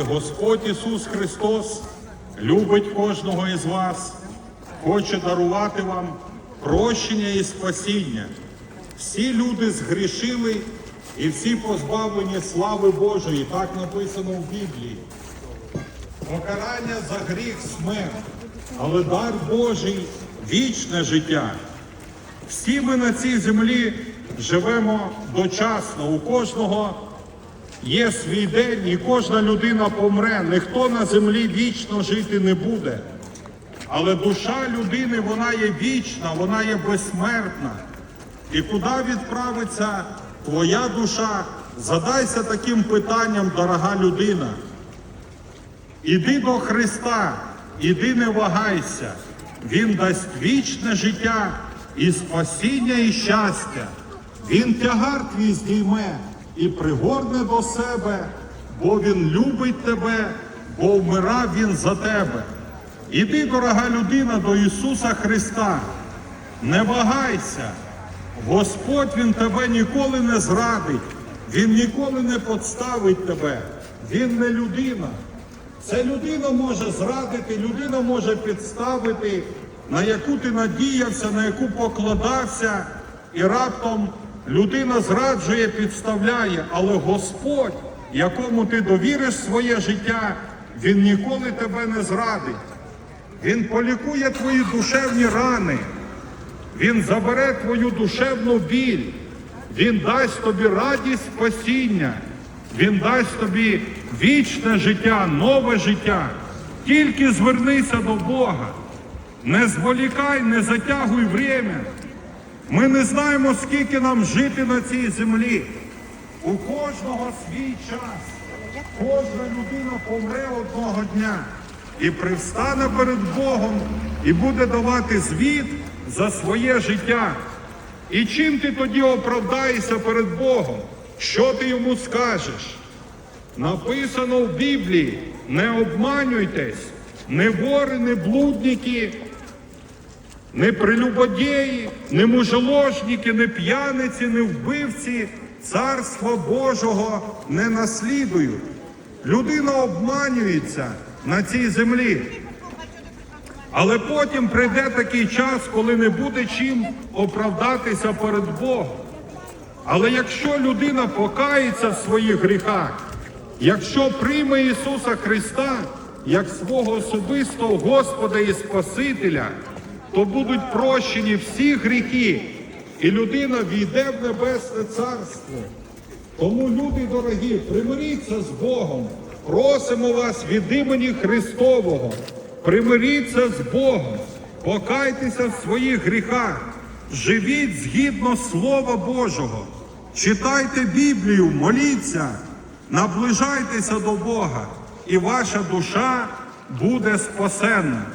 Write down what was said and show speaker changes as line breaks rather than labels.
Господь Ісус Христос любить кожного із вас, хоче дарувати вам прощення і спасіння. Всі люди згрішили і всі позбавлені слави Божої, так написано в Біблії. Покарання за гріх смерть, але дар Божий вічне життя. Всі ми на цій землі живемо дочасно. У кожного є свій день, і кожна людина помре. Ніхто на землі вічно жити не буде. Але душа людини вона є вічна, вона є безсмертна. І куди відправиться твоя душа? Задайся таким питанням, дорога людина. Іди до Христа, іди не вагайся. Він дасть вічне життя і спасіння, і щастя. Він тягар твій здійме і пригорне до себе, бо Він любить тебе, бо вмирав Він за тебе. Іди, дорога людина, до Ісуса Христа. Не вагайся. Господь Він тебе ніколи не зрадить, Він ніколи не подставить тебе. Він не людина. Це людина може зрадити, людина може підставити, на яку ти надіявся, на яку покладався, і раптом людина зраджує, підставляє, але Господь, якому ти довіриш своє життя, Він ніколи тебе не зрадить. Він полікує твої душевні рани. Він забере твою душевну біль, Він дасть тобі радість спасіння, Він дасть тобі вічне життя, нове життя. Тільки звернися до Бога. Не зволікай, не затягуй время. Ми не знаємо, скільки нам жити на цій землі. У кожного свій час. Кожна людина помре одного дня і привстане перед Богом і буде давати звіт за своє життя. І чим ти тоді оправдаєшся перед Богом? Що ти йому скажеш? Написано в Біблії: не обманюйтесь, не вори, не блудники, не прелюбодії, не мужеложники, не п'яниці, не вбивці царства Божого не наслідують. Людина обманюється на цій землі. Але потім прийде такий час, коли не буде чим оправдатися перед Богом. Але якщо людина покається в своїх гріхах, якщо прийме Ісуса Христа як свого особистого Господа і Спасителя, то будуть прощені всі гріхи, і людина війде в Небесне Царство. Тому, люди дорогі, примиріться з Богом. Просимо вас від імені Христового. Примиріться з Богом, покайтеся в своїх гріхах, живіть згідно Слова Божого, читайте Біблію, моліться, наближайтеся до Бога, і ваша душа буде спасенна.